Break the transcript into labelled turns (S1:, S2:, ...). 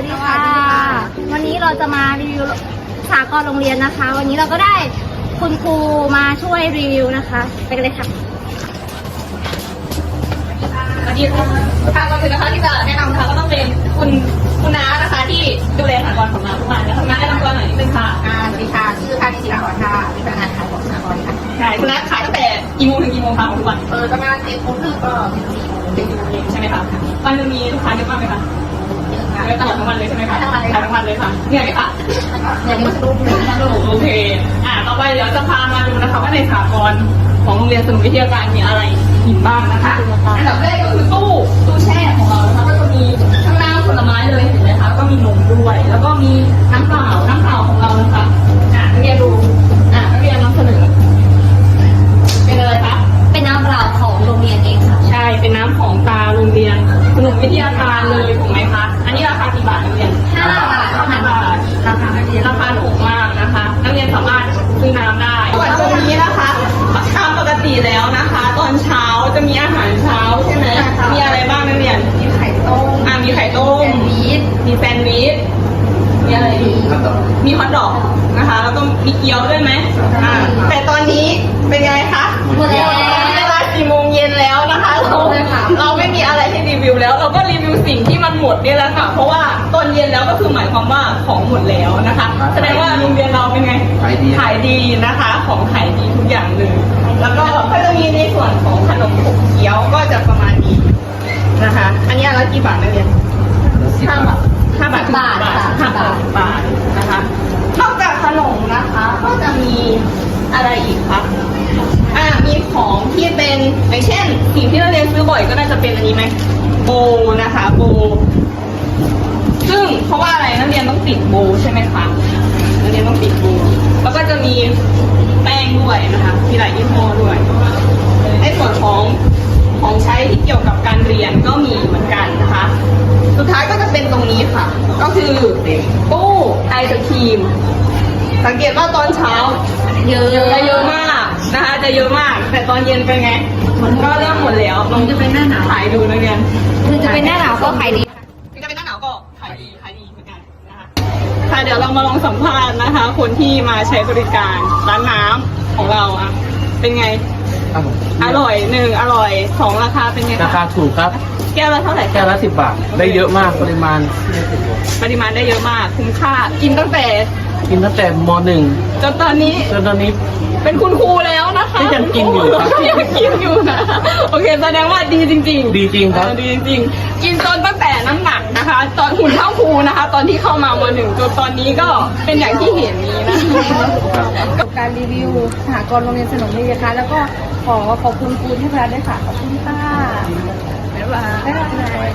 S1: เราจะมารีวิวสากลโรงเรียนนะคะ วันนี้เราก็ได้คุณครูมาช่วยรีวิวนะคะ ไปกันเลยค่ะ
S2: สวัสดีค่ะค่ะก่อนอื่นนะคะที่จะแนะนำนะคะก็ต้องเป็นคุณคุณน้านะคะ ที่ดูแลสถาบันของเราทุกวันนะคะน้าแนะนำตัวหน่อยนิดนึงค่ะ
S3: อ่าสวัสดีค่ะชื่อพานิชิราอ่อนค่ะเป็นพนักงานขายของสหกรณ์ค่ะ
S2: ใช่คุณน้าขายตั้งแต่กี่โมงถึงกี่โมงคะของทุกวัน
S3: เออประมาณเจ็ดโมงครึ่งก็ถึงสี่โมง
S2: ถึงกี่โมงเย็นใช่ไหมคะวันหนึงมีลูกค้าเยอะมากไหมคะ
S3: เยอะ ค่ะ
S2: เยอะตลอดทั้งวันเลยใช่ไหมคะ
S3: ทั้งวันเลย
S2: ขายทั้งวันเลยค่ะเหนื่อยไหมคะ
S3: เดี๋ยวนี้สรุปเลยนะลูก
S2: โอเค อ่าต่อไปเดี๋ยวจะพามาดูนะคะว่าในสากลของโรงเรียนสนุกวิทยาการมีอะไรอีกบ้างนะคะอันดับแรกก็คือตู้ตู้แช่ของเรานะคะก็จะมีข้างหน้าผลไม้เลยเห็นไหมคะก็มีนมด้วย แล้วก็มีน้ำเปล่าน้ำเปล่าของเรานะคะอ่านักเรียนดูอ่านักเรียนนำเสนอเป็นอะไรคะ
S1: เป็นน้ำเปล่าของโรงเรียนเองค่ะ
S2: ใช่เป็นน้ำของตาโรงเรียนสนุกวิทยาการเลยถูกไหม ทราคานักเรียนราคาถูกมากนะคะ นักเรียนสามารถซื้อน้ำได้ส่วนตรงนี้นะคะตามปกติแล้วนะคะ ตอนเช้าจะมีอาหารเช้าใช่ไหมมีอะไรบ้างนักเรียน
S3: มีไข่ต้ม
S2: อ่ามีไข่ต้ม
S3: แซนด์วิช
S2: มีแซนด์วิชมีอะไรอีกมีฮอทดอกนะคะ แล้วก็มีเกี๊ยวด้วยไหมอ่าแต่ เราก็รีวิวสิ่งที่มันหมดนี่แหละค่ะ เพราะว่าตอนเย็นแล้วก็คือหมายความว่าของหมดแล้วนะคะ แสดงว่าโรงเรียนเราเป็นไง
S4: ขายดี
S2: ขายดีนะคะ ของขายดีทุกอย่างเลย แล้วก็ก็จะมีในส่วนของขนมขบเคี้ยวก็จะประมาณนี้นะคะ อันนี้อันละกี่บาทนักเรียนห้าบาท ห้าบาทถึง
S1: บาท
S2: สิบบาท
S1: ค่ะ
S2: ห้าบาทสิบบาทนะคะนอกจากขนมนะคะ ก็จะมีอะไรอีกคะอ่ามีของที่เป็นอย่างเช่น สิ่งที่เราเรียนซื้อบ่อยก็น่าจะเป็นอันนี้ไหม โบนะคะโบ ซึ่งเพราะว่าอะไรนักเรียนต้องติดโบใช่ไหมคะนักเรียนต้องติดโบแล้วก็จะมีแป้งด้วยนะคะมีหลายยี่ห้อด้วยในส่วนของของใช้ที่เกี่ยวกับการเรียนก็มีเหมือนกันนะคะ สุดท้ายก็จะเป็นตรงนี้ค่ะ ก็คือตู้ไอศครีม สังเกตว่าตอนเช้า
S1: เยอะ
S2: จะเยอะมากนะคะ จะเยอะมาก แต่ตอนเย็นเป็นไง มันก็เริ่ม ล้วลองจะเป็นหน้าหนาวขายดูนักเรียน
S1: คือจะเป็นหน้าหนาวก็ขายดีค่ะ
S2: ถึงจะเป็นหน้าหนาวก็ขายดีขายดีเหมือนกันนะคะค่ะเดี๋ยวเรามาลองสัมภาษณ์นะคะ คนที่มาใช้บริการร้านน้ำของเราอะเป็นไง
S4: ครับผม
S2: อร่อยหนึ่งอร่อยสองราคาเป็นไง
S4: ราคาถูกครับ
S2: แก้วละเท่าไหร่
S4: แก้วละสิบบาท ได้เยอะมากปริมาณ
S2: ปริมาณได้เยอะมากคุ้มค่า กินตั้งแต่
S4: กินตั้งแต่มหนึ่ง
S2: จนตอนนี้
S4: จนตอนนี้
S2: เป็นคุณครูแล้วนะคะ
S4: ก็ยังกินอยู่ครับ
S2: ยังกินอยู่นะ โอเค แสดงว่าดีจริง ๆ
S4: ดีจริงครับ
S2: เออดีจริงๆกินจนตั้งแต่น้ำหนักนะคะ ตอนหุ่นเท่าครูนะคะ ตอนที่เข้ามาวันหนึ่งจนตอนนี้ก็เป็นอย่างที่เห็นนี้นะ
S5: กับการรีวิวสหกรณ์โรงเรียนสนมนีนะคะแล้วก็ขอขอบคุณครูที่พระด้วยค่ะขอบคุณค่ะ
S2: บ๊ายบาย
S5: บ๊ายบาย